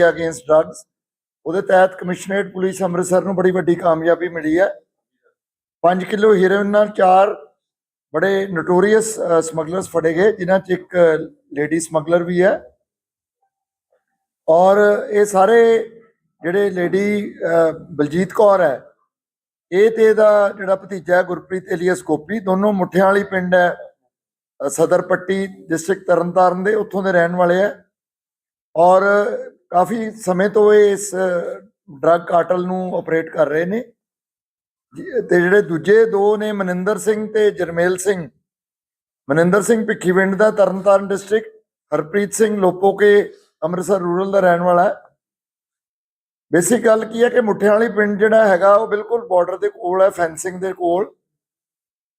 Against drugs ਉਹਦੇ ਤਹਿਤ commissionerate police Amritsar ਨੂੰ ਬੜੀ ਵੱਡੀ ਕਾਮਯਾਬੀ ਮਿਲੀ ਹੈ। 5 ਕਿਲੋ ਹੀਰੋਇਨ ਨਾਲ ਚਾਰ ਬੜੇ ਨੋਟੋਰੀਅਸ ਸਮਗਲਰਸ ਫੜੇ ਗਏ ਜਿਨ੍ਹਾਂ 'ਚ ਇੱਕ ਲੇਡੀ ਸਮਗਲਰ ਵੀ ਹੈ। ਔਰ ਇਹ ਸਾਰੇ ਜਿਹੜੇ ਲੇਡੀ ਬਲਜੀਤ ਕੌਰ ਹੈ ਇਹ ਤੇ ਇਹਦਾ ਜਿਹੜਾ ਭਤੀਜਾ ਹੈ ਗੁਰਪ੍ਰੀਤ ਏਲੀਅਸ ਗੋਪੀ ਦੋਨੋਂ ਮੁੱਠਿਆਂ ਵਾਲੀ ਪਿੰਡ ਹੈ ਅ, ਸਦਰ ਪੱਟੀ ਡਿਸਟ੍ਰਿਕਟ ਤਰਨਤਾਰਨ ਦੇ ਉੱਥੋਂ ਦੇ ਰਹਿਣ ਵਾਲੇ ਹੈ। ਔਰ ਕਾਫੀ ਸਮੇਂ ਤੋਂ ਇਹ ਇਸ ਡਰੱਗ ਕਾਰਟਲ ਨੂੰ ਆਪਰੇਟ ਕਰ ਰਹੇ ਨੇ। ਜੀ- ਤੇ ਜਿਹੜੇ ਦੂਜੇ ਦੋ ਨੇ, ਮਨਿੰਦਰ ਸਿੰਘ ਤੇ ਜਰਮੇਲ ਸਿੰਘ। ਮਨਿੰਦਰ ਸਿੰਘ ਭਿੱਖੀਵਿੰਡ ਦਾ ਤਰਨਤਾਰਨ ਡਿਸਟ੍ਰਿਕਟ ਹਰਪ੍ਰੀਤ ਸਿੰਘ ਲੋਪੋਕੇ ਅੰਮ੍ਰਿਤਸਰ ਰੂਰਲ ਦਾ ਰਹਿਣ ਵਾਲਾ ਹੈ। ਬੇਸਿਕ ਗੱਲ ਕੀ ਹੈ ਕਿ ਮੁੱਠਿਆਂ ਵਾਲੀ ਪਿੰਡ ਜਿਹੜਾ ਹੈਗਾ, ਉਹ ਬਿਲਕੁਲ ਬਾਰਡਰ ਦੇ ਕੋਲ ਹੈ ਫੈਂਸਿੰਗ ਦੇ ਕੋਲ।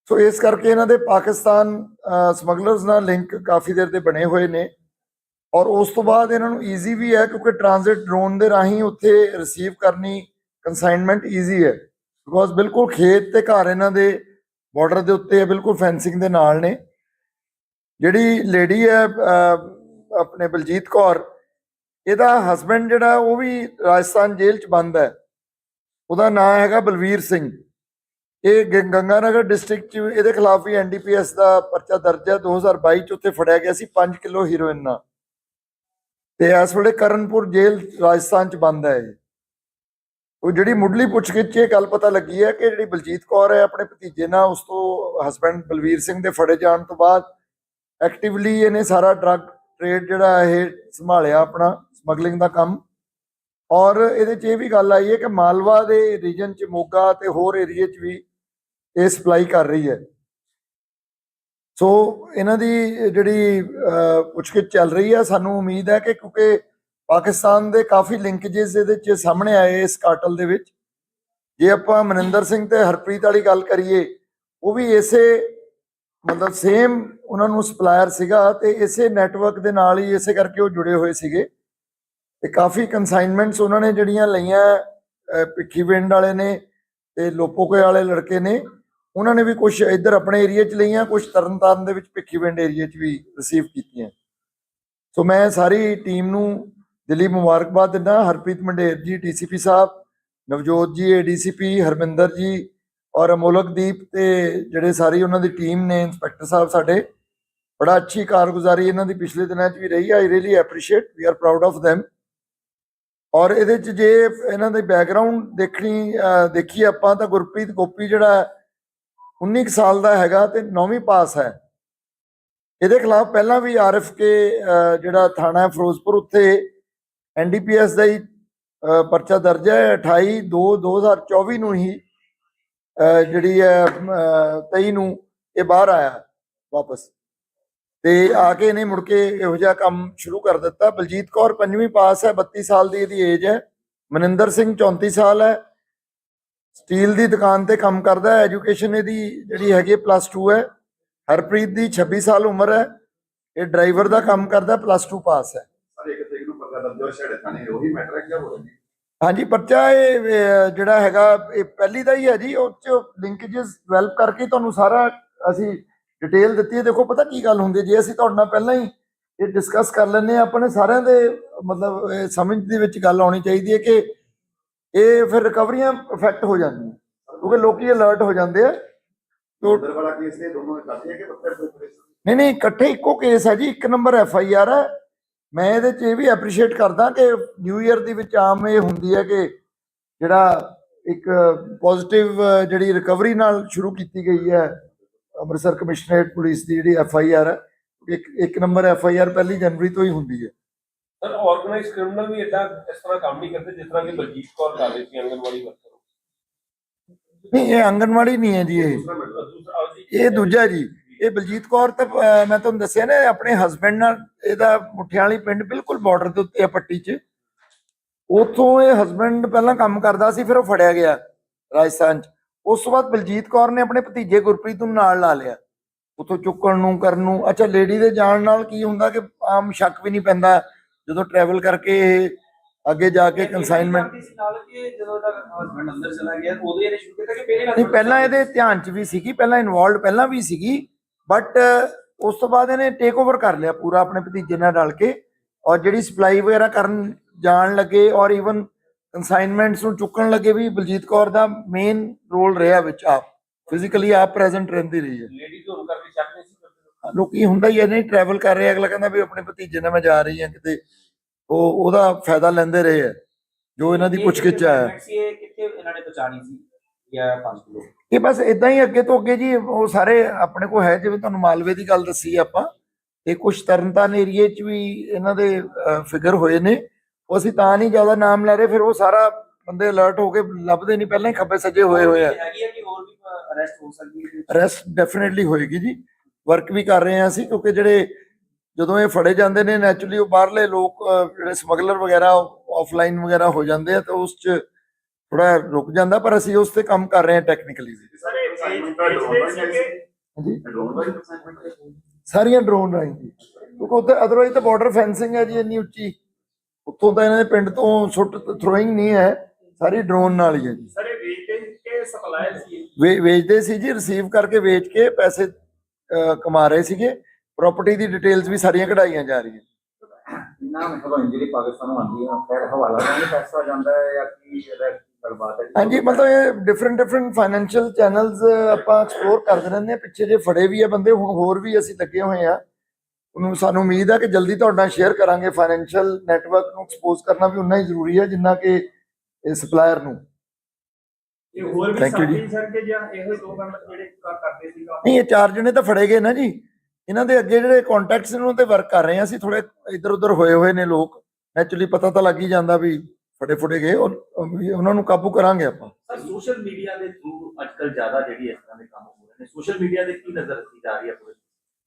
ਸੋ ਇਸ ਕਰਕੇ ਇਹਨਾਂ ਦੇ ਪਾਕਿਸਤਾਨ ਸਮਗਲਰਸ ਨਾਲ ਲਿੰਕ ਕਾਫੀ ਦੇਰ ਦੇ ਬਣੇ ਹੋਏ ਨੇ। ਔਰ ਉਸ ਤੋਂ ਬਾਅਦ ਇਹਨਾਂ ਨੂੰ ਈਜ਼ੀ ਵੀ ਹੈ ਕਿਉਂਕਿ ਟ੍ਰਾਂਜ਼ਿਟ ਡਰੋਨ ਦੇ ਰਾਹੀਂ ਉੱਥੇ ਰਿਸੀਵ ਕਰਨੀ ਕੰਸਾਈਨਮੈਂਟ ਈਜ਼ੀ ਹੈ। ਬਿਕੋਜ਼ ਬਿਲਕੁਲ ਖੇਤ ਤੇ ਘਰ ਇਹਨਾਂ ਦੇ ਬਾਰਡਰ ਦੇ ਉੱਤੇ ਹੈ, ਬਿਲਕੁਲ ਫੈਂਸਿੰਗ ਦੇ ਨਾਲ ਨੇ। ਜਿਹੜੀ ਲੇਡੀ ਹੈ ਆਪਣੇ ਬਲਜੀਤ ਕੌਰ, ਇਹਦਾ ਹਸਬੰਡ ਜਿਹੜਾ ਉਹ ਵੀ ਰਾਜਸਥਾਨ ਜੇਲ੍ਹ ਚ ਬੰਦ ਹੈ। ਉਹਦਾ ਨਾਮ ਹੈਗਾ ਬਲਵੀਰ ਸਿੰਘ। ਇਹ ਗ- ਗੰਗਾਨਗਰ ਡਿਸਟ੍ਰਿਕਟ ਚ ਇਹਦੇ ਖਿਲਾਫ ਵੀ ਐਨਡੀਪੀਐਸ ਦਾ ਪਰਚਾ ਦਰਜ ਹੈ। 2022 ਚ ਉੱਥੇ ਫੜਿਆ ਗਿਆ ਸੀ 5 ਕਿਲੋ ਹੀਰੋਇਨ ਨਾਲ। ਤੇ ਇਸ ਵੇਲੇ ਕਰਨਪੁਰ ਜੇਲ੍ਹ ਰਾਜਸਥਾਨ ਚ ਬੰਦ ਹੈ ਇਹ। ਉਹ ਜਿਹੜੀ ਮੁੱਢਲੀ ਪੁੱਛਗਿੱਛ 'ਚ ਇਹ ਗੱਲ ਪਤਾ ਲੱਗੀ ਹੈ ਕਿ ਜਿਹੜੀ ਬਲਜੀਤ ਕੌਰ ਹੈ ਆਪਣੇ ਭਤੀਜੇ ਨਾਲ, ਉਸ ਤੋਂ ਹਸਬੰਡ ਬਲਵੀਰ ਸਿੰਘ ਦੇ ਫੜੇ ਜਾਣ ਤੋਂ ਬਾਅਦ ਐਕਟਿਵਲੀ ਇਹਨੇ ਸਾਰਾ ਡਰੱਗ ਟ੍ਰੇਡ ਜਿਹੜਾ ਇਹ ਸੰਭਾਲਿਆ ਆਪਣਾ ਸਮਗਲਿੰਗ ਦਾ ਕੰਮ। ਔਰ ਇਹਦੇ 'ਚ ਇਹ ਵੀ ਗੱਲ ਆਈ ਹੈ ਕਿ ਮਾਲਵਾ ਦੇ ਰੀਜਨ 'ਚ ਮੋਗਾ ਤੇ ਹੋਰ ਏਰੀਏ 'ਚ ਵੀ ਇਹ ਸਪਲਾਈ ਕਰ ਰਹੀ ਹੈ। ਸੋ ਇਹਨਾਂ ਦੀ ਜਿਹੜੀ ਪੁੱਛਗਿੱਛ ਚੱਲ ਰਹੀ ਹੈ ਸਾਨੂੰ ਉਮੀਦ ਹੈ ਕਿ ਕਿਉਂਕਿ ਪਾਕਿਸਤਾਨ ਦੇ ਕਾਫੀ ਲਿੰਕੇजेस ਇਹਦੇ 'ਚ ਸਾਹਮਣੇ ਆਏ ਇਸ ਕਾਟਲ ਦੇ ਵਿੱਚ। ਜੇ ਆਪਾਂ ਮਨਿੰਦਰ ਸਿੰਘ ਤੇ ਹਰਪ੍ਰੀਤ ਵਾਲੀ ਗੱਲ ਕਰੀਏ ਉਹ ਵੀ ਇਸੇ ਮਤਲਬ ਸੇਮ ਉਹਨਾਂ ਨੂੰ ਸਪਲਾਇਰ ਸੀਗਾ ਤੇ ਇਸੇ ਨੈਟਵਰਕ ਦੇ ਨਾਲ ਹੀ ਇਸੇ ਕਰਕੇ ਉਹ ਜੁੜੇ ਹੋਏ ਸੀਗੇ। ਤੇ ਕਾਫੀ ਕਨਸਾਈਨਮੈਂਟਸ ਉਹਨਾਂ ਨੇ ਜਿਹੜੀਆਂ ਲਈਆਂ ਅਹ, ਭਿੱਖੀਵਿੰਡ ਵਾਲੇ ਨੇ ਤੇ ਲੋਪੋਕੇ ਵਾਲੇ ਲੜਕੇ ਨੇ। ਉਹਨਾਂ ਨੇ ਵੀ ਕੁਝ ਇੱਧਰ ਆਪਣੇ ਏਰੀਆ 'ਚ ਲਈਆਂ ਕੁਝ ਤਰਨਤਾਰਨ ਦੇ ਵਿੱਚ ਭਿੱਖੀਵਿੰਡ ਏਰੀਆ 'ਚ ਵੀ ਰਿਸੀਵ ਕੀਤੀਆਂ। ਸੋ ਮੈਂ ਸਾਰੀ ਟੀਮ ਨੂੰ ਦਿੱਲੀ ਮੁਬਾਰਕਬਾਦ ਦਿੰਦਾ, ਹਰਪ੍ਰੀਤ ਮੰਡੇਰ ਜੀ ਡੀਸੀਪੀ ਸਾਹਿਬ, ਨਵਜੋਤ ਜੀ ਏਡੀਸੀਪੀ ਹਰਮਿੰਦਰ ਜੀ ਔਰ ਅਮੋਲਕਦੀਪ ਤੇ ਜਿਹੜੇ ਸਾਰੀ ਉਹਨਾਂ ਦੀ ਟੀਮ ਨੇ, ਇੰਸਪੈਕਟਰ ਸਾਹਿਬ ਸਾਡੇ, ਬੜਾ ਅੱਛੀ ਕਾਰਗੁਜ਼ਾਰੀ ਇਹਨਾਂ ਦੀ ਪਿਛਲੇ ਦਿਨਾਂ 'ਚ ਵੀ ਰਹੀ I really appreciate we are proud of them ਔਰ ਇਹਦੇ 'ਚ ਜੇ ਇਹਨਾਂ ਦੇ ਬੈਕਗ੍ਰਾਉਂਡ ਦੇਖਣੀ, ਅਹ ਦੇਖੀ ਆਪਾਂ ਤਾਂ ਗੁਰਪ੍ਰੀਤ ਗੋਪੀ ਜਿਹੜਾ 19 ਕੁ ਸਾਲ ਦਾ ਹੈਗਾ ਤੇ 9ਵੀਂ ਪਾਸ ਹੈ। ਇਹਦੇ ਖਿਲਾਫ ਪਹਿਲਾਂ ਵੀ ਆਰਐਫਕੇ ਜਿਹੜਾ ਥਾਣਾ ਹੈ ਫਿਰੋਜ਼ਪੁਰ ਉੱਥੇ ਐਨਡੀਪੀਐਸ ਦਾ ਹੀ ਪਰਚਾ ਦਰਜ ਹੈ। 28 2 2024 ਨੂੰ ਹੀ ਜਿਹੜੀ ਹੈ ਅਹ, 23 ਨੂੰ ਇਹ ਬਾਹਰ ਆਇਆ ਵਾਪਸ। ਤੇ ਆ ਕੇ ਇਹਨੇ ਮੁੜ ਕੇ ਇਹੋ ਜਿਹਾ ਕੰਮ ਸ਼ੁਰੂ ਕਰ ਦਿੱਤਾ। ਬਲਜੀਤ ਕੌਰ ਪੰਜਵੀਂ ਪਾਸ ਹੈ 32 ਸਾਲ ਦੀ ਇਹਦੀ ਏਜ ਹੈ। ਮਨਿੰਦਰ ਸਿੰਘ 34 ਸਾਲ ਹੈ। ਸਟੀਲ ਦੀ ਦੁਕਾਨ ਤੇ ਕੰਮ ਕਰਦਾ ਹੈ। ਐਜੂਕੇਸ਼ਨ ਇਹਦੀ ਜਿਹੜੀ ਹੈਗੀ ਪਲੱਸ 2 ਹੈ। ਹਰਪ੍ਰੀਤ ਦੀ 26 ਸਾਲ ਉਮਰ ਹੈ। ਇਹ ਡਰਾਈਵਰ ਦਾ ਕੰਮ ਕਰਦਾ ਪਲੱਸ 2 ਪਾਸ ਹੈ। ਸਰ ਇੱਕ ਤਰੀਕ ਨੂੰ ਪਤਾ ਲੱਗਦਾ ਛੜੇ ਥਾਣੇ ਉਹੀ ਮੈਟਰ ਹੈ ਕਿਆ ਹੋ ਰਿਹਾ ਹਾਂਜੀ ਪਰਚਾ ਇਹ ਜਿਹੜਾ ਹੈਗਾ ਇਹ ਪਹਿਲੀ ਦਾ ਹੀ ਹੈ ਜੀ। ਉਹ ਚ ਲਿੰਕੇजेस ਡਿਵੈਲਪ ਕਰਕੇ ਤੁਹਾਨੂੰ ਸਾਰਾ ਅਸੀਂ ਡਿਟੇਲ ਦਿੱਤੀ ਹੈ। ਦੇਖੋ ਪਤਾ ਕੀ ਗੱਲ ਹੁੰਦੀ ਜੇ ਅਸੀਂ ਤੁਹਾਡੇ ਨਾਲ ਪਹਿਲਾਂ ਹੀ ਇਹ ਡਿਸਕਸ ਕਰ ਲੈਂਦੇ ਹਾਂ ਆਪਣੇ ਸਾਰਿਆਂ ਦੇ ਮਤਲਬ ਸਮਝ ਦੇ ਵਿੱਚ ਗੱਲ ਆਉਣੀ ਚਾਹੀਦੀ ਹੈ ਕਿ ਇਹ ਫਿਰ ਰਿਕਵਰੀਆਂ ਇਫੈਕਟ ਹੋ ਜਾਂਦੀਆਂ। ਕਿਉਂਕਿ ਲੋਕੀ ਅਲਰਟ ਹੋ ਜਾਂਦੇ ਆ। ਤੋ ਵਾਲਾ ਕੇਸ ਨੇ ਦੋਨੋਂ ਇਕੱਠੇ ਹੈ ਕਿ ਪੇਪਰ ਨਹੀਂ ਨਹੀਂ ਇਕੱਠੇ ਇੱਕੋ ਕੇਸ ਹੈ ਜੀ। ਇੱਕ ਨੰਬਰ ਐਫ ਆਈ ਆਰ ਹੈ ਮੈਂ ਇਹਦੇ 'ਚ ਇਹ ਵੀ ਐਪਰੀਸ਼ੀਏਟ ਕਰਦਾ ਕਿ ਨਿਊ ਇਅਰ ਦੇ ਵਿੱਚ ਆਮ ਇਹ ਹੁੰਦੀ ਹੈ ਕਿ ਜਿਹੜਾ ਇੱਕ ਪੋਜ਼ਿਟਿਵ ਜਿਹੜੀ ਰਿਕਵਰੀ ਨਾਲ ਸ਼ੁਰੂ ਕੀਤੀ ਗਈ ਹੈ ਅੰਮ੍ਰਿਤਸਰ ਕਮਿਸ਼ਨਰੇਟ ਪੁਲਿਸ ਦੀ ਜਿਹੜੀ ਐਫ ਆਈ ਆਰ ਹੈ ਇੱਕ ਇੱਕ ਨੰਬਰ ਐਫ ਆਈ ਆਰ ਪਹਿਲੀ ਜਨਵਰੀ ਤੋਂ ਹੀ ਹੁੰਦੀ ਹੈ। ਸਰ ਆਰਗੇਨਾਈਜ਼ ਕ੍ਰਿਮੀਨਲ ਵੀ ਇਦਾਂ ਇਸ ਤਰ੍ਹਾਂ ਕੰਮ ਨਹੀਂ ਕਰਦੇ ਜਿਸ ਤਰ੍ਹਾਂ ਕਿ ਬਲਜੀਤ ਕੌਰ ਕਰ ਰਹੀ ਸੀ ਵਰਕਰ ਨਹੀਂ ਇਹ ਆਂਗਨਵਾੜੀ ਨਹੀਂ ਹੈ ਜੀ ਇਹ। ਇਹ ਦੂਜਾ ਜੀ ਇਹ ਬਲਜੀਤ ਕੌਰ ਤਾਂ ਅਹ, ਮੈਂ ਤੁਹਾਨੂੰ ਦੱਸਿਆ ਨਾ ਆਪਣੇ ਹਸਬੰਡ ਨਾਲ ਇਹਦਾ ਮੁੱਠਿਆਂ ਵਾਲੀ ਪਿੰਡ ਬਿਲਕੁਲ ਬਾਰਡਰ ਦੇ ਉੱਤੇ ਆ ਪੱਟੀ 'ਚ। ਉੱਥੋਂ ਇਹ ਹਸਬੰਡ ਪਹਿਲਾਂ ਕੰਮ ਕਰਦਾ ਸੀ ਫਿਰ ਉਹ ਫੜਿਆ ਗਿਆ ਰਾਜਸਥਾਨ 'ਚ। ਉਸ ਤੋਂ ਬਾਅਦ ਬਲਜੀਤ ਕੌਰ ਨੇ ਆਪਣੇ ਭਤੀਜੇ ਗੁਰਪ੍ਰੀਤ ਨੂੰ ਨਾਲ ਲਾ ਲਿਆ। ਉੱਥੋਂ ਚੁੱਕਣ ਨੂੰ ਕਰਨ ਨੂੰ ਅੱਛਾ ਲੇਡੀ ਦੇ ਜਾਣ ਨਾਲ ਕੀ ਹੁੰਦਾ ਕਿ ਆਮ ਸ਼ੱਕ ਵੀ ਨਹੀਂ ਪੈਂਦਾ। ਜਦੋਂ ਟਰੈਵਲ ਕਰਕੇ ਇਹ ਅੱਗੇ ਜਾ ਕੇ ਕਨਸਾਈਨਮੈਂਟ ਨਾਲ ਕਿ ਜਦੋਂ ਦਾ ਹਸਬੰਡ ਅੰਦਰ ਚਲਾ ਗਿਆ ਉਦੋਂ ਇਹਨੇ ਸ਼ੁਰੂ ਕੀਤਾ ਕਿ ਮੇਰੇ ਨਹੀਂ ਪਹਿਲਾਂ ਇਹਦੇ ਧਿਆਨ 'ਚ ਵੀ ਸੀਗੀ ਪਹਿਲਾਂ ਇਨਵੋਲਡ ਪਹਿਲਾਂ ਵੀ ਸੀਗੀ ਬਟ ਉਸ ਤੋਂ ਬਾਅਦ ਇਹਨੇ ਟੇਕ ਓਵਰ ਕਰ ਲਿਆ ਪੂਰਾ ਆਪਣੇ ਭਤੀਜੇ ਨਾਲ ਰਲ ਕੇ ਔਰ ਜਿਹੜੀ ਸਪਲਾਈ ਵਗੈਰਾ ਕਰਨ ਜਾਣ ਲੱਗੇ ਔਰ ਇਵਨ ਕਨਸਾਈਨਮੈਂਟਸ ਨੂੰ ਚੁੱਕਣ ਲੱਗੇ ਵੀ ਬਲਜੀਤ ਕੌਰ ਦਾ ਮੇਨ ਰੋਲ ਰਿਹਾ ਵਿੱਚ ਆਪ ਫਿਜ਼ੀਕਲੀ ਆਪ ਪ੍ਰੈਜ਼ੈਂਟ ਰਹਿੰਦੀ ਰਹੀ ਹੈ। ਲੇਡੀਜ਼ ਹੋਣ ਕਰਕੇ ਲੋਕੀ ਹੁੰਦਾ ਹੀ ਹੈ ਨਹੀਂ ਟਰੈਵਲ ਕਰ ਰਹੇ ਆ, ਅਗਲਾ ਕਹਿੰਦਾ ਵੀ ਆਪਣੇ ਭਤੀਜੇ ਨਾਲ ਮੈਂ ਜਾ ਰਹੀ ਹਾਂ ਕਿਤੇ। ਉਹ ਉਹਦਾ ਫਾਇਦਾ ਲੈਂਦੇ ਰਹੇ ਆ ਜੋ ਇਹਨਾਂ ਦੀ ਪੁੱਛਗਿੱਛ ਇਹ ਕਿੱਥੇ ਇਹਨਾਂ ਨੇ ਪਹੁੰਚਾਣੀ ਸੀ? ਜਾਂ 5 ਕਿਲੋ? ਇਹ ਬਸ ਇਦਾਂ ਹੀ ਅੱਗੇ ਤੋਂ ਅੱਗੇ ਜੀ ਉਹ ਸਾਰੇ ਆਪਣੇ ਕੋਲ ਹੈ ਜਿਵੇਂ ਤੁਹਾਨੂੰ ਮਾਲਵੇ ਦੀ ਗੱਲ ਦੱਸੀ ਆਪਾਂ ਤੇ ਕੁਝ ਤਰਨਤਾਰਨ ਏਰੀਏ 'ਚ ਵੀ ਇਹਨਾਂ ਦੇ ਫਿਗਰ ਹੋਏ ਨੇ। ਉਹ ਅਸੀਂ ਤਾਂ ਨਹੀਂ ਜ਼ਿਆਦਾ ਨਾਮ ਲੈ ਰਹੇ ਫਿਰ ਉਹ ਸਾਰਾ ਬੰਦੇ ਅਲਰਟ ਹੋ ਕੇ ਲੱਭਦੇ ਨਹੀਂ ਪਹਿਲਾਂ ਹੀ ਖੱਬੇ ਸੱਜੇ ਹੋਏ ਹੋਏ ਆ। ਹੈਗੀ ਹੈ ਕਿ ਹੋਰ ਵੀ ਅਰੈਸਟ ਹੋ ਸਕਦੀ ਹੈ? ਅਰੈਸਟ ਡੈਫੀਨਿਟਲੀ ਹੋਏਗੀ ਜੀ। ਵਰਕ ਵੀ ਕਰ ਰਹੇ ਹਾਂ ਅਸੀਂ ਕਿਉਂਕਿ ਜਿਹੜੇ ਜਦੋਂ ਇਹ ਫੜੇ ਜਾਂਦੇ ਨੇ ਨੈਚੁਰਲੀ ਉਹ ਬਾਹਰਲੇ ਲੋਕ ਜਿਹੜੇ ਸਮਗਲਰ ਵਗੈਰਾ ਆਫਲਾਈਨ ਵਗੈਰਾ ਹੋ ਜਾਂਦੇ ਆ ਤਾਂ ਉਸ 'ਚ ਥੋੜਾ ਰੁਕ ਜਾਂਦਾ ਪਰ ਅਸੀਂ ਉਸ ਤੇ ਕੰਮ ਕਰ ਰਹੇ ਹਾਂ ਟੈਕਨੀਕਲੀ ਸਾਰੀਆਂ ਡਰੋਨ ਰਾਹੀਂ ਜੀ। ਕਿਉਂਕਿ ਉੱਥੇ ਅਦਰਵਾਈਜ਼ ਤਾਂ ਬਾਰਡਰ ਫੈਂਸਿੰਗ ਹੈ ਜੀ ਇੰਨੀ ਉੱਚੀ। ਉੱਥੋਂ ਤਾਂ ਇਹਨਾਂ ਦੇ ਪਿੰਡ ਤੋਂ ਸੁੱਟ ਥਰੋਇੰਗ ਨਹੀਂ ਹੈ ਸਾਰੀ ਡਰੋਨ ਨਾਲ ਹੀ ਹੈ ਜੀ। ਸਰ ਇਹ ਵੇਚਦੇ ਸੀ? ਵੇਚਦੇ ਸੀ ਜੀ ਰਿਸੀਵ ਕਰਕੇ ਵੇਚ ਕੇ ਪੈਸੇ ਕਮਾ ਰਹੇ ਸੀਗੇ। ਪ੍ਰਾਪਰਟੀ ਦੀ ਡਿਟੇਲਸ ਵੀ ਸਾਰੀਆਂ ਕਢਾਈਆਂ ਜਾ ਰਹੀਆਂ। ਨਾ ਮਤਲਬ ਇੰਜਰੀ ਪਾਕਿਸਤਾਨ ਨੂੰ ਆਉਂਦੀ ਹੈ ਫਿਰ ਹਵਾਲਾ ਨਾਲ ਪੈਸਾ ਜਾਂਦਾ ਹੈ ਜਾਂ ਕੀ ਗੱਲਬਾਤ ਹੈ? ਹਾਂਜੀ ਮਤਲਬ ਇਹ ਡਿਫਰੈਂਟ ਡਿਫਰੈਂਟ ਫਾਈਨੈਂਸ਼ੀਅਲ ਚੈਨਲਸ ਆਪਾਂ ਐਕਸਪਲੋਰ ਕਰਦੇ ਰਹਿੰਦੇ ਹਾਂ। ਪਿੱਛੇ ਜੇ ਫੜੇ ਵੀ ਆ ਬੰਦੇ ਹੁਣ ਹੋਰ ਵੀ ਅਸੀਂ ਲੱਗੇ ਹੋਏ ਆ ਉਹਨੂੰ ਸਾਨੂੰ ਉਮੀਦ ਹੈ ਕਿ ਜਲਦੀ ਤੁਹਾਡੇ ਨਾਲ ਸ਼ੇਅਰ ਕਰਾਂਗੇ। ਫਾਈਨੈਂਸ਼ੀਅਲ ਨੈਟਵਰਕ ਨੂੰ ਐਕਸਪੋਜ਼ ਕਰਨਾ ਵੀ ਉਨਾ ਹੀ ਜ਼ਰੂਰੀ ਹੈ ਜਿੰਨਾ ਕਿ ਇਹ ਸਪਲਾਇਰ ਨੂੰ। ਇਹ ਹੋਰ ਵੀ Thank you ਜੀ। ਸਾਥੀ ਸਰ ਕਿ ਜਾਂ ਇਹੋ ਹੀ ਦੋ ਮੈਂਬਰ ਜਿਹੜੇ ਕ- ਕਰਦੇ ਸੀ ਕੰਮ ਨਹੀਂ ਇਹ ਚਾਰ ਜਣੇ ਤਾਂ ਫੜੇ ਗਏ ਨਾ ਜੀ। ਇਹਨਾਂ ਦੇ ਅੱਗੇ ਜਿਹੜੇ ਕੰਟੈਕਟਸ ਨੇ ਉਹਨਾਂ ਤੇ ਵਰਕ ਕਰ ਰਹੇ ਆ ਅਸੀਂ। ਥੋੜੇ ਇੱਧਰ ਉੱਧਰ ਹੋਏ ਹੋਏ ਨੇ ਲੋਕ। ਐਕਚੁਅਲੀ ਪਤਾ ਤਾਂ ਲੱਗ ਹੀ ਜਾਂਦਾ ਵੀ ਫੜੇ ਫੁੜੇ ਗਏ। ਵੀ ਉਹਨਾਂ ਨੂੰ ਕਾਬੂ ਕਰਾਂਗੇ ਆਪਾਂ। ਸਰ ਸੋਸ਼ਲ ਮੀਡੀਆ ਦੇ ਥਰੂ ਅੱਜਕੱਲ ਜ਼ਿਆਦਾ ਜਿਹੜੀ ਇਸ ਤਰ੍ਹਾਂ ਦੇ ਕੰਮ ਹੋ ਰਹੇ ਨੇ ਸੋਸ਼ਲ ਮੀਡੀਆ ਦੇ ਕੀ ਨਜ਼ਰ ਰੱਖੀ ਜਾ ਰਹੀ ਹੈ ਪੂਰੇ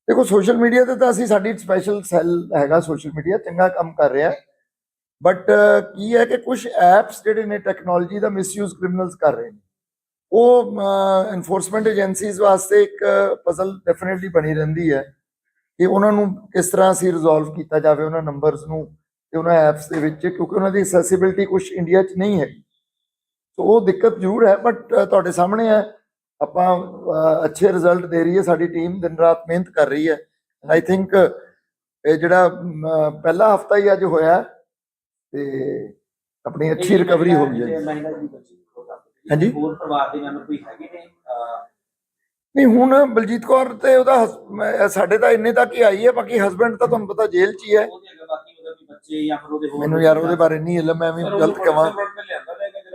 ਦੇਖੋ ਸੋਸ਼ਲ ਮੀਡੀਆ ਤੇ ਤਾਂ ਅਸੀਂ ਸਾਡੀ ਸਪੈਸ਼ਲ ਸੈੱਲ ਹੈਗਾ ਸੋਸ਼ਲ ਮੀਡੀਆ ਚੰਗਾ ਕੰਮ ਕਰ ਰਿਹਾ ਬਟ uh, ਕੀ ਹੈ ਕਿ ਕੁਝ ਐਪਸ ਜਿਹੜੇ ਨੇ ਟੈਕਨੋਲੋਜੀ ਦਾ ਮਿਸਯੂਜ਼ ਕ੍ਰਿਮੀਨਲਸ ਕਰ ਰਹੇ ਨੇ। ਉਹ ਐਨਫੋਰਸਮੈਂਟ ਏਜੰਸੀਜ਼ ਵਾਸਤੇ ਇੱਕ ਪਜ਼ਲ ਡੈਫੀਨਿਟਲੀ ਬਣੀ ਰਹਿੰਦੀ ਹੈ ਕਿ ਉਹਨਾਂ ਨੂੰ ਕਿਸ ਤਰ੍ਹਾਂ ਅਸੀਂ ਰਿਜ਼ੋਲਵ ਕੀਤਾ ਜਾਵੇ ਉਹਨਾਂ ਨੰਬਰਸ ਨੂੰ ਤੇ ਉਹਨਾਂ ਐਪਸ ਦੇ ਵਿੱਚ, ਕਿਉਂਕਿ ਉਹਨਾਂ ਦੀ ਐਕਸੈਸਿਬਿਲਟੀ ਕੁਝ ਇੰਡੀਆ 'ਚ ਨਹੀਂ ਹੈ ਸੋ ਉਹ ਦਿੱਕਤ ਜ਼ਰੂਰ ਹੈ ਬਟ ਤੁਹਾਡੇ ਸਾਹਮਣੇ ਹੈ। ਆਪਾਂ ਅੱਛੇ ਰਿਜ਼ਲਟ ਦੇ ਰਹੀ ਹੈ, ਸਾਡੀ ਟੀਮ ਦਿਨ ਰਾਤ ਮਿਹਨਤ ਕਰ ਰਹੀ ਹੈ। ਆਈ ਥਿੰਕ ਇਹ ਜਿਹੜਾ ਪਹਿਲਾ ਹਫਤਾ ਹੀ ਅੱਜ ਹੋਇਆ ਤੇ ਆਪਣੀ ਅੱਛੀ ਰਿਕਵਰੀ ਹੋ ਗਈ ਹੈ ਹਾਂਜੀ। ਹੋਰ ਪਰਿਵਾਰ ਦੇ ਮੈਂਬਰ ਕੋਈ ਹੈਗੇ ਨੇ ਅਹ, ਨਹੀਂ ਹੁਣ ਬਲਜੀਤ ਕੌਰ ਤੇ ਉਹਦਾ ਹਸ- ਮੈਂ- ਸਾਡੇ ਤਾਂ ਇੰਨੇ ਤੱਕ ਹੀ ਆਈ ਹੈ ਬਾਕੀ ਹਸਬੰਡ ਤਾਂ ਤੁਹਾਨੂੰ ਪਤਾ ਜੇਲ੍ਹ 'ਚ ਹੀ ਹੈ ਉਹਦੇ ਅੱਗੇ ਬਾਕੀ ਉਹਦੇ ਕੋਈ ਬੱਚੇ ਜਾਂ ਫਿਰ ਉਹਦੇ ਹੋਰ ਮੈਨੂੰ ਯਾਰ ਉਹਦੇ ਬਾਰੇ ਨਹੀਂ ਇਲਮ ਮੈਂ ਵੀ ਗਲਤ ਕਵਾਂ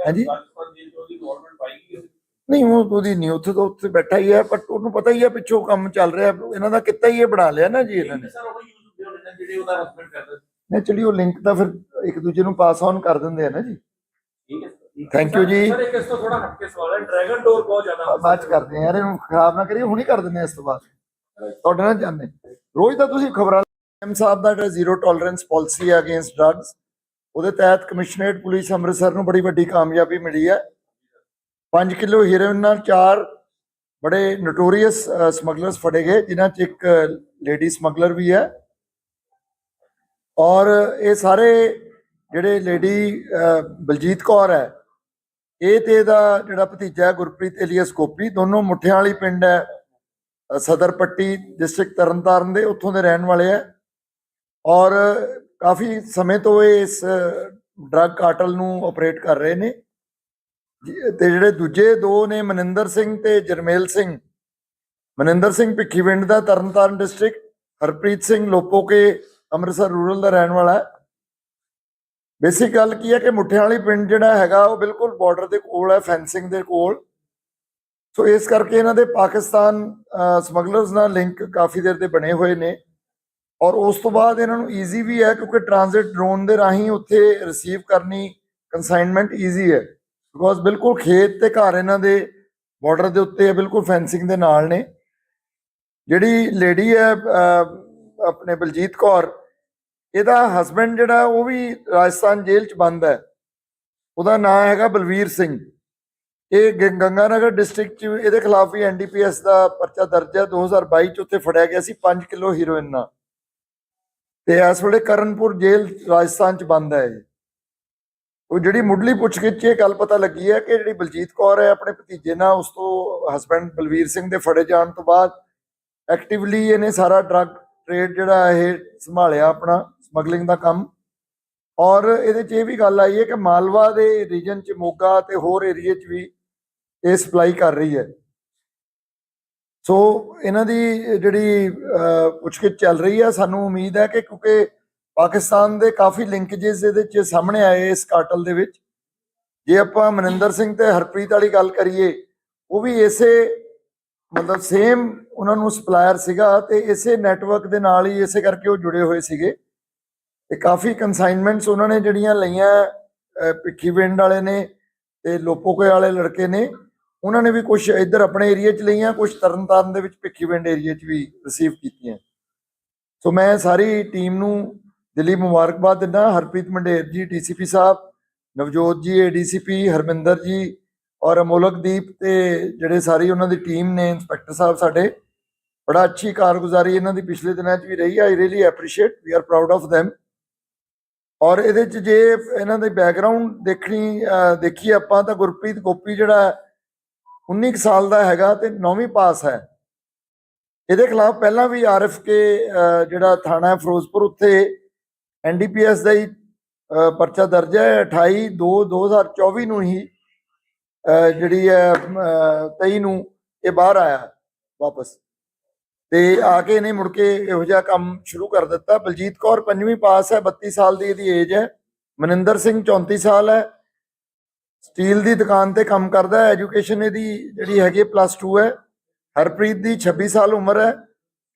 ਹਾਂਜੀ। ਗਵਰਨਮੈਂਟ। ਨਹੀਂ ਉਹ ਉਹਦੀ ਨਹੀਂ ਉੱਥੇ ਤਾਂ ਉੱਥੇ ਬੈਠਾ ਹੀ ਹੈ ਬਟ ਉਹਨੂੰ ਪਤਾ ਹੀ ਹੈ ਪਿੱਛੋਂ ਕੰਮ ਚੱਲ ਰਿਹਾ ਇਹਨਾਂ ਦਾ ਕਿੱਤਾ ਹੀ ਇਹ ਬਣਾ ਲਿਆ ਨਾ ਜੀ ਇਹਨਾਂ ਨੇ ਸਰ ਉਹ ਯੂਜ਼ ਹੁੰਦੇ ਹੋਣੇ ਨੇ ਜਿਹੜੇ ਉਹਦਾ ਹਸਬੰਡ ਕਰਦਾ ਸੀ। ਨੈਚੁਰਲੀ ਉਹ ਲਿੰਕ ਤਾਂ ਫਿਰ ਇੱਕ ਦੂਜੇ ਨੂੰ ਪਾਸ ਆਨ ਕਰ ਦਿੰਦੇ ਆ ਨਾ ਜੀ। ਠੀਕ ਹੈ। ਥੈਂਕ ਯੂ ਜੀ। ਸਰ ਇੱਕ ਇਸ ਤੋਂ ਥੋੜਾ ਹਟ ਕੇ ਸਵਾਲ ਹੈ ਡਰੈਗਨ ਡੋਰ ਬਹੁਤ ਜ਼ਿਆਦਾ ਚ ਕਰਦੇ ਆ ਯਾਰ ਇਹਨੂੰ ਖਰਾਬ ਨਾ ਕਰੀਏ ਹੁਣੀ ਕਰ ਦਿੰਦੇ ਆ ਇਸ ਤੋਂ ਬਾਅਦ। ਤੁਹਾਡੇ ਨਾਲ ਜਾਣਦੇ ਰੋਜ਼ ਤਾਂ ਤੁਸੀਂ ਖਬਰਾਂ ਐਮ ਸਾਹਿਬ ਦਾ ਜਿਹੜਾ ਜ਼ੀਰੋ ਟੋਲਰੈਂਸ ਪਾਲਿਸੀ ਹੈ ਅਗੇਂਸਟ ਡਰੱਗਸ ਉਹਦੇ ਤਹਿਤ ਕਮਿਸ਼ਨਰੇਟ ਪੁਲਿਸ ਅੰਮ੍ਰਿਤਸਰ ਨੂੰ ਬੜੀ ਵੱਡੀ ਕਾਮਯਾਬੀ ਮਿਲੀ ਹੈ। 5 ਕਿਲੋ ਹੀਰੋਇਨ ਨਾਲ ਚਾਰ ਬੜੇ ਨੋਟੋਰੀਅਸ ਸਮਗਲਰਸ ਫੜੇ ਗਏ ਜਿਨ੍ਹਾਂ 'ਚ ਇੱਕ ਲੇਡੀ ਸਮਗਲਰ ਵੀ ਹੈ। ਔਰ ਇਹ ਸਾਰੇ ਜਿਹੜੇ ਲੇਡੀ ਬਲਜੀਤ ਕੌਰ ਹੈ ਇਹ ਤੇ ਇਹਦਾ ਜਿਹੜਾ ਭਤੀਜਾ ਹੈ ਗੁਰਪ੍ਰੀਤ ਏਲੀਅਸ ਗੋਪੀ ਦੋਨੋਂ ਮੁੱਠਿਆਂ ਵਾਲੀ ਪਿੰਡ ਹੈ ਅ, ਸਦਰ ਪੱਟੀ ਡਿਸਟ੍ਰਿਕਟ ਤਰਨਤਾਰਨ ਦੇ ਉੱਥੋਂ ਦੇ ਰਹਿਣ ਵਾਲੇ ਹੈ। ਔਰ ਕਾਫੀ ਸਮੇਂ ਤੋਂ ਇਹ ਇਸ ਡਰੱਗ ਕਾਰਟਲ ਨੂੰ ਆਪਰੇਟ ਕਰ ਰਹੇ ਨੇ। ਜੀ- ਤੇ ਜਿਹੜੇ ਦੂਜੇ ਦੋ ਨੇ ਮਨਿੰਦਰ ਸਿੰਘ ਤੇ ਜਰਮੇਲ ਸਿੰਘ। ਮਨਿੰਦਰ ਸਿੰਘ ਭਿੱਖੀਵਿੰਡ ਦਾ ਤਰਨਤਾਰਨ ਡਿਸਟ੍ਰਿਕਟ ਹਰਪ੍ਰੀਤ ਸਿੰਘ ਲੋਪੋਕੇ ਅੰਮ੍ਰਿਤਸਰ ਰੂਰਲ ਦਾ ਰਹਿਣ ਵਾਲਾ ਹੈ। ਬੇਸਿਕ ਗੱਲ ਕੀ ਹੈ ਕਿ ਮੁੱਠਿਆਂ ਵਾਲੀ ਪਿੰਡ ਜਿਹੜਾ ਹੈਗਾ, ਉਹ ਬਿਲਕੁਲ ਬਾਰਡਰ ਦੇ ਕੋਲ ਹੈ ਫੈਂਸਿੰਗ ਦੇ ਕੋਲ। ਸੋ ਇਸ ਕਰਕੇ ਇਹਨਾਂ ਦੇ ਪਾਕਿਸਤਾਨ ਸਮਗਲਰਸ ਨਾਲ ਲਿੰਕ ਕਾਫੀ ਦੇਰ ਦੇ ਬਣੇ ਹੋਏ ਨੇ। ਔਰ ਉਸ ਤੋਂ ਬਾਅਦ ਇਹਨਾਂ ਨੂੰ ਈਜ਼ੀ ਵੀ ਹੈ, ਕਿਉਂਕਿ ਟ੍ਰਾਂਜ਼ਿਟ ਡਰੋਨ ਦੇ ਰਾਹੀਂ ਉੱਥੇ ਰਿਸੀਵ ਕਰਨੀ ਕਨਸਾਈਨਮੈਂਟ ਈਜ਼ੀ ਹੈ। ਬਿਕੋਜ਼ ਬਿਲਕੁਲ ਖੇਤ ਤੇ ਘਰ ਇਹਨਾਂ ਦੇ ਬਾਰਡਰ ਦੇ ਉੱਤੇ ਹੈ, ਬਿਲਕੁਲ ਫੈਂਸਿੰਗ ਦੇ ਨਾਲ ਨੇ। ਜਿਹੜੀ ਲੇਡੀ ਹੈ ਆਪਣੇ ਬਲਜੀਤ ਕੌਰ ਇਹਦਾ ਹਸਬੰਡ ਜਿਹੜਾ, ਉਹ ਵੀ ਰਾਜਸਥਾਨ ਜੇਲ੍ਹ ਚ ਬੰਦ ਹੈ। ਉਹਦਾ ਨਾਮ ਹੈਗਾ ਬਲਵੀਰ ਸਿੰਘ। ਇਹ ਗ- ਗੰਗਾਨਗਰ ਡਿਸਟ੍ਰਿਕਟ ਚ ਇਹਦੇ ਖਿਲਾਫ ਵੀ ਐਨਡੀਪੀਐਸ ਦਾ ਪਰਚਾ ਦਰਜ ਹੈ। 2022 ਚ ਉੱਥੇ ਫੜਿਆ ਗਿਆ ਸੀ 5 ਕਿਲੋ ਹੀਰੋਇਨ ਨਾਲ। ਤੇ ਇਸ ਵੇਲੇ ਕਰਨਪੁਰ ਜੇਲ੍ਹ ਰਾਜਸਥਾਨ ਚ ਬੰਦ ਹੈ ਉਹ ਜਿਹੜੀ ਮੁੱਢਲੀ ਪੁੱਛਗਿੱਛ 'ਚ ਇਹ ਗੱਲ ਪਤਾ ਲੱਗੀ ਹੈ ਕਿ ਜਿਹੜੀ ਬਲਜੀਤ ਕੌਰ ਹੈ ਆਪਣੇ ਭਤੀਜੇ ਨਾਲ, ਉਸ ਤੋਂ ਹਸਬੰਡ ਬਲਵੀਰ ਸਿੰਘ ਦੇ ਫੜੇ ਜਾਣ ਤੋਂ ਬਾਅਦ ਐਕਟਿਵਲੀ ਇਹਨੇ ਸਾਰਾ ਡਰੱਗ ਟ੍ਰੇਡ ਜਿਹੜਾ ਇਹ ਸੰਭਾਲਿਆ ਆਪਣਾ। ਸਮਗਲਿੰਗ ਦਾ ਕੰਮ। ਔਰ ਇਹਦੇ 'ਚ ਇਹ ਵੀ ਗੱਲ ਆਈ ਹੈ ਕਿ ਮਾਲਵਾ ਦੇ ਰੀਜਨ 'ਚ ਮੋਗਾ ਤੇ ਹੋਰ ਏਰੀਏ 'ਚ ਵੀ ਇਹ ਸਪਲਾਈ ਕਰ ਰਹੀ ਹੈ। ਸੋ ਇਹਨਾਂ ਦੀ ਜਿਹੜੀ ਪੁੱਛਗਿੱਛ ਚੱਲ ਰਹੀ ਹੈ। ਸਾਨੂੰ ਉਮੀਦ ਹੈ ਕਿ ਕਿਉਂਕਿ ਪਾਕਿਸਤਾਨ ਦੇ ਕਾਫੀ ਲਿੰਕੇजेस ਇਹਦੇ 'ਚ ਸਾਹਮਣੇ ਆਏ ਇਸ ਕਾਟਲ ਦੇ ਵਿੱਚ। ਜੇ ਆਪਾਂ ਮਨਿੰਦਰ ਸਿੰਘ ਤੇ ਹਰਪ੍ਰੀਤ ਵਾਲੀ ਗੱਲ ਕਰੀਏ, ਉਹ ਵੀ ਇਸੇ, ਮਤਲਬ ਸੇਮ ਉਹਨਾਂ ਨੂੰ ਸਪਲਾਇਰ ਸੀਗਾ ਤੇ ਇਸੇ ਨੈਟਵਰਕ ਦੇ ਨਾਲ ਹੀ ਇਸੇ ਕਰਕੇ ਉਹ ਜੁੜੇ ਹੋਏ ਸੀਗੇ। ਤੇ ਕਾਫੀ ਕਨਸਾਈਨਮੈਂਟਸ ਉਹਨਾਂ ਨੇ ਜਿਹੜੀਆਂ ਲਈਆਂ ਅਹ, ਭਿੱਖੀਵਿੰਡ ਵਾਲੇ ਨੇ ਤੇ ਲੋਪੋਕੇ ਵਾਲੇ ਲੜਕੇ ਨੇ ਉਹਨਾਂ ਨੇ ਵੀ ਕੁਝ ਇੱਧਰ ਆਪਣੇ ਏਰੀਆ 'ਚ ਲਈਆਂ ਕੁਝ ਤਰਨਤਾਰਨ ਦੇ ਵਿੱਚ ਭਿੱਖੀਵਿੰਡ ਏਰੀਆ 'ਚ ਵੀ ਰਿਸੀਵ ਕੀਤੀਆਂ। ਸੋ ਮੈਂ ਸਾਰੀ ਟੀਮ ਨੂੰ ਦਿੱਲੀ ਮੁਬਾਰਕਬਾਦ ਦਿੰਦਾ ਹਰਪ੍ਰੀਤ ਮੰਡੇਰ ਜੀ ਡੀਸੀਪੀ ਸਾਹਿਬ ਨਵਜੋਤ ਜੀ ਏਡੀਸੀਪੀ ਹਰਮਿੰਦਰ ਜੀ ਔਰ ਅਮੋਲਕਦੀਪ ਤੇ ਜਿਹੜੇ ਸਾਰੀ ਉਹਨਾਂ ਦੀ ਟੀਮ ਨੇ ਇੰਸਪੈਕਟਰ ਸਾਹਿਬ ਸਾਡੇ ਬੜਾ ਅੱਛੀ ਕਾਰਗੁਜ਼ਾਰੀ ਇਹਨਾਂ ਦੀ ਪਿਛਲੇ ਦਿਨਾਂ 'ਚ ਵੀ ਰਹੀ I really appreciate we are proud of them ਔਰ ਇਹਦੇ 'ਚ ਜੇ ਇਹਨਾਂ ਦੇ ਬੈਕਗ੍ਰਾਉਂਡ ਦੇਖਣੀ ਅਹ ਦੇਖੀ ਆਪਾਂ ਤਾਂ ਗੁਰਪ੍ਰੀਤ ਗੋਪੀ ਜਿਹੜਾ 19 ਕੁ ਸਾਲ ਦਾ ਹੈਗਾ ਤੇ 9ਵੀਂ ਪਾਸ ਹੈ। ਇਹਦੇ ਖਿਲਾਫ ਪਹਿਲਾਂ ਵੀ ਆਰਐਫਕੇ ਜਿਹੜਾ ਥਾਣਾ ਫਿਰੋਜ਼ਪੁਰ ਉੱਥੇ ਐਨਡੀਪੀਐਸ ਦਾ ਹੀ ਪਰਚਾ ਦਰਜ ਹੈ। 28 2 2024 ਨੂੰ ਹੀ ਜਿਹੜੀ ਹੈ ਅਹ, 23 ਨੂੰ ਇਹ ਬਾਹਰ ਆਇਆ ਵਾਪਸ। ਤੇ ਆ ਕੇ ਇਹਨੇ ਮੁੜ ਕੇ ਇਹੋ ਜਿਹਾ ਕੰਮ ਸ਼ੁਰੂ ਕਰ ਦਿੱਤਾ। ਬਲਜੀਤ ਕੌਰ ਪੰਜਵੀਂ ਪਾਸ ਹੈ 32 ਸਾਲ ਦੀ ਇਹਦੀ ਏਜ ਹੈ। ਮਨਿੰਦਰ ਸਿੰਘ 34 ਸਾਲ ਹੈ। ਸਟੀਲ ਦੀ ਦੁਕਾਨ ਤੇ ਕੰਮ ਕਰਦਾ ਹੈ। ਐਜੂਕੇਸ਼ਨ ਇਹਦੀ ਜਿਹੜੀ ਹੈਗੀ ਪਲੱਸ 2 ਹੈ। ਹਰਪ੍ਰੀਤ ਦੀ 26 ਸਾਲ ਉਮਰ ਹੈ।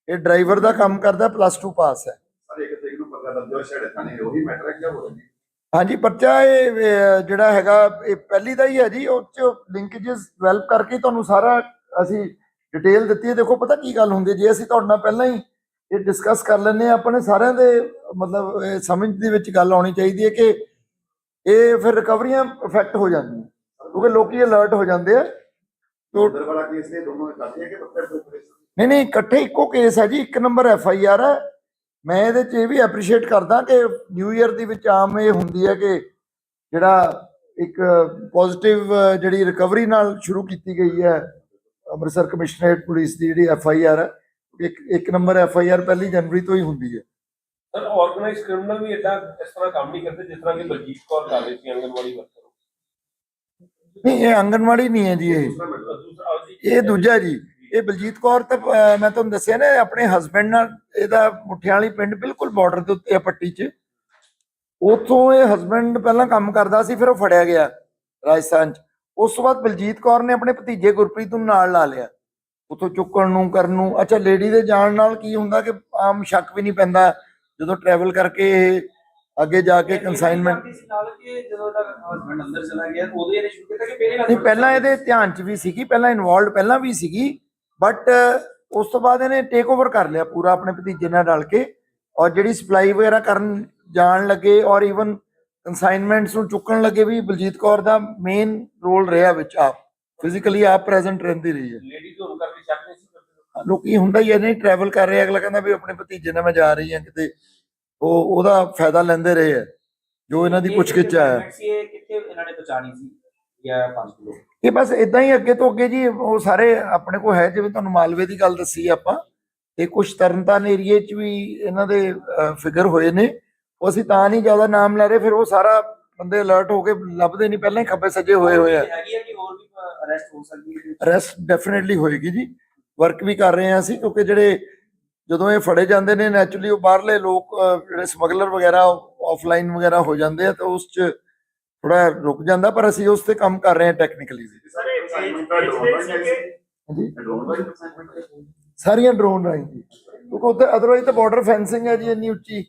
ਇਹ ਡਰਾਈਵਰ ਦਾ ਕੰਮ ਕਰਦਾ ਪਲੱਸ 2 ਪਾਸ ਹੈ। ਸਰ ਇੱਕ ਤਰੀਕ ਨੂੰ ਪਰਚਾ ਦਰਜ ਹੋਇਆ ਛੜੇ ਥਾਣੇ ਉਹੀ ਮੈਟਰ ਹੈ ਕਿਆ ਹੋ ਰਿਹਾ ਹਾਂਜੀ ਪਰਚਾ ਇਹ ਜਿਹੜਾ ਹੈਗਾ ਇਹ ਪਹਿਲੀ ਦਾ ਹੀ ਹੈ ਜੀ। ਉਹ ਚ ਲਿੰਕੇजेस ਡਿਵੈਲਪ ਕਰਕੇ ਤੁਹਾਨੂੰ ਸਾਰਾ ਅਸੀਂ ਡਿਟੇਲ ਦਿੱਤੀ ਹੈ। ਦੇਖੋ ਪਤਾ ਕੀ ਗੱਲ ਹੁੰਦੀ ਹੈ? ਜੇ ਅਸੀਂ ਤੁਹਾਡੇ ਨਾਲ ਪਹਿਲਾਂ ਹੀ ਇਹ ਡਿਸਕਸ ਕਰ ਲੈਂਦੇ ਹਾਂ ਆਪਣੇ ਸਾਰਿਆਂ ਦੇ ਮਤਲਬ ਸਮਝ ਦੇ ਵਿੱਚ ਗੱਲ ਆਉਣੀ ਚਾਹੀਦੀ ਹੈ ਕਿ ਇਹ ਫਿਰ ਰਿਕਵਰੀਆਂ ਇਫੈਕਟ ਹੋ ਜਾਂਦੀਆਂ ਕਿਉਂਕਿ ਲੋਕੀ ਅਲਰਟ ਹੋ ਜਾਂਦੇ ਆ। ਤੋ ਵਾਲਾ ਕੇਸ ਦੇ ਦੋਨੋਂ ਕਰਦੇ ਹੈ ਕਿ ਪੱਤਰ ਪੁਲਿਸ ਨਹੀਂ ਨਹੀਂ ਇਕੱਠੇ ਇੱਕੋ ਕੇਸ ਹੈ ਜੀ ਇੱਕ ਨੰਬਰ ਐਫ ਆਈ ਆਰ ਹੈ ਮੈਂ ਇਹਦੇ 'ਚ ਇਹ ਵੀ ਐਪਰੀਸ਼ੀਏਟ ਕਰਦਾ ਕਿ ਨਿਊ ਇਅਰ ਦੀ ਵਿੱਚ ਆਮ ਇਹ ਹੁੰਦੀ ਹੈ ਕਿ ਜਿਹੜਾ ਇੱਕ ਪੋਜ਼ਿਟਿਵ ਜਿਹੜੀ ਰਿਕਵਰੀ ਨਾਲ ਸ਼ੁਰੂ ਕੀਤੀ ਗਈ ਹੈ। ਅੰਮ੍ਰਿਤਸਰ ਕਮਿਸ਼ਨਰੇਟ ਪੁਲਿਸ ਦੀ ਜਿਹੜੀ ਐਫ ਆਈ ਆਰ ਹੈ ਇੱਕ ਇੱਕ ਨੰਬਰ ਐਫ ਆਈ ਆਰ ਪਹਿਲੀ ਜਨਵਰੀ ਤੋਂ ਹੀ ਹੁੰਦੀ ਹੈ। ਸਰ ਆਰਗੇਨਾਈਜ਼ ਕ੍ਰਿਮੀਨਲ ਵੀ ਇਦਾਂ ਇਸ ਤਰ੍ਹਾਂ ਕੰਮ ਨਹੀਂ ਕਰਦੇ ਜਿਸ ਤਰ੍ਹਾਂ ਕਿ ਬਲਜੀਤ ਕੌਰ ਕਰ ਰਹੀ ਸੀ ਅੰਗਨਵਾੜੀ ਵਰਕਰ ਨਹੀਂ ਇਹ ਆਂਗਨਵਾੜੀ ਨਹੀਂ ਹੈ ਜੀ ਇਹ। ਇਹ ਦੂਜਾ ਜੀ ਇਹ ਬਲਜੀਤ ਕੌਰ ਤਾਂ ਮੈਂ ਤੁਹਾਨੂੰ ਦੱਸਿਆ ਨਾ ਆਪਣੇ ਹਸਬੰਡ ਨਾਲ ਇਹਦਾ ਮੁੱਠਿਆਂ ਵਾਲੀ ਪਿੰਡ ਬਿਲਕੁਲ ਬਾਰਡਰ ਦੇ ਉੱਤੇ ਆ ਪੱਟੀ 'ਚ। ਉੱਥੋਂ ਇਹ ਹਸਬੰਡ ਪਹਿਲਾਂ ਕੰਮ ਕਰਦਾ ਸੀ ਫਿਰ ਉਹ ਫੜਿਆ ਗਿਆ ਰਾਜਸਥਾਨ 'ਚ। ਉਸ ਤੋਂ ਬਾਅਦ ਬਲਜੀਤ ਕੌਰ ਨੇ ਆਪਣੇ ਭਤੀਜੇ ਗੁਰਪ੍ਰੀਤ ਨੂੰ ਨਾਲ ਲਾ ਲਿਆ। ਉੱਥੋਂ ਚੁੱਕਣ ਨੂੰ ਕਰਨ ਨੂੰ। ਅੱਛਾ ਲੇਡੀ ਦੇ ਜਾਣ ਨਾਲ ਕੀ ਹੁੰਦਾ ਕਿ ਆਮ ਸ਼ੱਕ ਵੀ ਨਹੀਂ ਪੈਂਦਾ ਜਦੋਂ ਟਰੈਵਲ ਕਰਕੇ ਅੱਗੇ ਜਾ ਕੇ ਕਨਸਾਈਨਮੈਂਟ ਨਹੀਂ ਪਹਿਲਾਂ ਇਹਦੇ ਧਿਆਨ 'ਚ ਵੀ ਸੀਗੀ ਪਹਿਲਾਂ ਇਨਵੋਲਡ ਪਹਿਲਾਂ ਵੀ ਸੀਗੀ ਬਟ ਉਸ ਤੋਂ ਬਾਅਦ ਇਹਨੇ ਟੇਕ ਓਵਰ ਕਰ ਲਿਆ ਪੂਰਾ ਆਪਣੇ ਭਤੀਜੇ ਨਾਲ ਰਲ ਕੇ ਔਰ ਜਿਹੜੀ ਸਪਲਾਈ ਵਗੈਰਾ ਕਰਨ ਜਾਣ ਲੱਗੇ ਔਰ ਇਵਨ ਕਨਸਾਈਨਮੈਂਟਸ ਨੂੰ ਚੁੱਕਣ ਲੱਗੇ ਵੀ ਬਲਜੀਤ ਕੌਰ ਦਾ ਮੇਨ ਰੋਲ ਰਿਹਾ ਵਿੱਚ ਆਪ। ਫਿਜ਼ੀਕਲੀ ਆਪ ਪ੍ਰੈਜ਼ੈਂਟ ਰਹਿੰਦੀ ਰਹੀ ਹੈ। ਲੇਡੀਜ਼ ਹੋਣ ਕਰਕੇ ਸ਼ੱਕ ਨਹੀਂ ਸੀ ਕਰਦੇ ਲੋਕੀ ਹੁੰਦਾ ਹੀ ਨਹੀਂ ਟਰੈਵਲ ਕਰ ਰਹੇ ਅਗਲਾ ਕਹਿੰਦਾ ਵੀ ਆਪਣੇ ਭਤੀਜੇ ਨਾਲ ਮੈਂ ਜਾ ਰਹੀ ਹਾਂ ਕਿਤੇ। ਉਹ ਉਹਦਾ ਫਾਇਦਾ ਲੈਂਦੇ ਰਹੇ ਹੈ ਜੋ ਇਹਨਾਂ ਦੀ ਪੁੱਛਗਿੱਛ ਆਇਆ ਇਹ ਕਿੱਥੇ ਇਹਨਾਂ ਨੇ ਪਹੁੰਚਾਣੀ ਸੀ ਜਾਂ 5 ਕਿਲੋ? ਇਹ ਬਸ ਇਦਾਂ ਹੀ ਅੱਗੇ ਤੋਂ ਅੱਗੇ ਜੀ ਉਹ ਸਾਰੇ ਆਪਣੇ ਕੋਲ ਹੈ ਜਿਵੇਂ ਤੁਹਾਨੂੰ ਮਾਲਵੇ ਦੀ ਗੱਲ ਦੱਸੀ ਆਪਾਂ ਤੇ ਕੁਝ ਤਰਨਤਾਰਨ ਏਰੀਏ 'ਚ ਵੀ ਇਹਨਾਂ ਦੇ ਫਿਗਰ ਹੋਏ ਨੇ। ਉਹ ਅਸੀਂ ਤਾਂ ਨਹੀਂ ਜ਼ਿਆਦਾ ਨਾਮ ਲੈ ਰਹੇ ਫਿਰ ਉਹ ਸਾਰਾ ਬੰਦੇ ਅਲਰਟ ਹੋ ਕੇ ਲੱਭਦੇ ਨਹੀਂ ਪਹਿਲਾਂ ਹੀ ਖੱਬੇ ਸੱਜੇ ਹੋਏ ਹੋਏ ਆ। ਹੈਗੀ ਹੈ ਕਿ ਹੋਰ ਵੀ ਅਰੈਸਟ ਹੋ ਸਕਦੀ ਹੈ ਅਰੈਸਟ ਡੈਫੀਨਿਟਲੀ ਹੋਏਗੀ ਜੀ। ਵਰਕ ਵੀ ਕਰ ਰਹੇ ਹਾਂ ਅਸੀਂ ਕਿਉਂਕਿ ਜਿਹੜੇ ਜਦੋਂ ਇਹ ਫੜੇ ਜਾਂਦੇ ਨੇ ਨੈਚੁਰਲੀ ਉਹ ਬਾਹਰਲੇ ਲੋਕ ਜਿਹੜੇ ਸਮਗਲਰ ਵਗੈਰਾ ਆਫਲਾਈਨ ਵਗੈਰਾ ਹੋ ਜਾਂਦੇ ਆ ਤਾਂ ਉਸ 'ਚ ਥੋੜਾ ਰੁਕ ਜਾਂਦਾ ਪਰ ਅਸੀਂ ਉਸ ਤੇ ਕੰਮ ਕਰ ਰਹੇ ਹਾਂ ਟੈਕਨੀਕਲੀ ਹੈ? ਸਾਰੀਆਂ ਡਰੋਨ ਰਾਹੀਂ ਜੀ। ਕਿਉਂਕਿ ਉੱਥੇ ਅਦਰਵਾਈਜ਼ ਤਾਂ ਬਾਰਡਰ ਫੈਂਸਿੰਗ ਹੈ ਜੀ ਇੰਨੀ ਉੱਚੀ।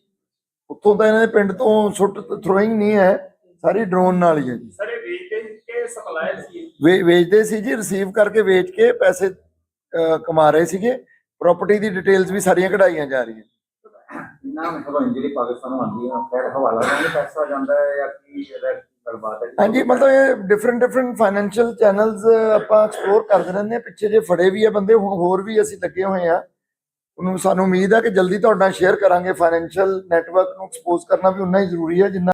ਉੱਥੋਂ ਤਾਂ ਇਹਨਾਂ ਦੇ ਪਿੰਡ ਤੋਂ ਸੁੱਟ ਥਰੋਇੰਗ ਨਹੀਂ ਹੈ ਸਾਰੀ ਡਰੋਨ ਨਾਲ ਹੀ ਹੈ ਜੀ। ਸਰ ਇਹ ਵੇਚਦੇ ਕਿ ਸਪਲਾਇਰ ਸੀ? ਵੇ- ਵੇਚਦੇ ਸੀ ਜੀ ਰਿਸੀਵ ਕਰਕੇ ਵੇਚ ਕੇ ਪੈਸੇ ਅਹ, ਕਮਾ ਰਹੇ ਸੀਗੇ। ਪ੍ਰਾਪਰਟੀ ਦੀ ਡਿਟੇਲਸ ਵੀ ਸਾਰੀਆਂ ਕਢਾਈਆਂ ਜਾ ਰਹੀਆਂ। ਨਾ ਮਤਲਬ ਜਿਹੜੀ ਪਾਕਿਸਤਾਨ ਨੂੰ ਆਉਂਦੀ ਹੈ ਫਿਰ ਹਵਾਲਾ ਨਾਲ ਪੈਸਾ ਜਾਂਦਾ ਹੈ ਜਾਂ ਕੀ ਇਹਦਾ ਗੱਲਬਾਤ ਹੈ? ਹਾਂਜੀ ਮਤਲਬ ਇਹ ਡਿਫਰੈਂਟ ਡਿਫਰੈਂਟ ਫਾਈਨੈਂਸ਼ੀਅਲ ਚੈਨਲਸ ਆਪਾਂ ਐਕਸਪਲੋਰ ਕਰਦੇ ਰਹਿੰਦੇ ਹਾਂ। ਪਿੱਛੇ ਜੇ ਫੜੇ ਵੀ ਆ ਬੰਦੇ ਹੁਣ ਹੋਰ ਵੀ ਅਸੀਂ ਲੱਗੇ ਹੋਏ ਆ ਉਹਨੂੰ ਸਾਨੂੰ ਉਮੀਦ ਹੈ ਕਿ ਜਲਦੀ ਤੁਹਾਡੇ ਨਾਲ ਸ਼ੇਅਰ ਕਰਾਂਗੇ ਫਾਈਨੈਂਸ਼ੀਅਲ ਨੈਟਵਰਕ ਨੂੰ ਐਕਸਪੋਜ਼ ਕਰਨਾ ਵੀ ਉਨਾ ਹੀ ਜ਼ਰੂਰੀ ਹੈ, ਜਿੰਨਾ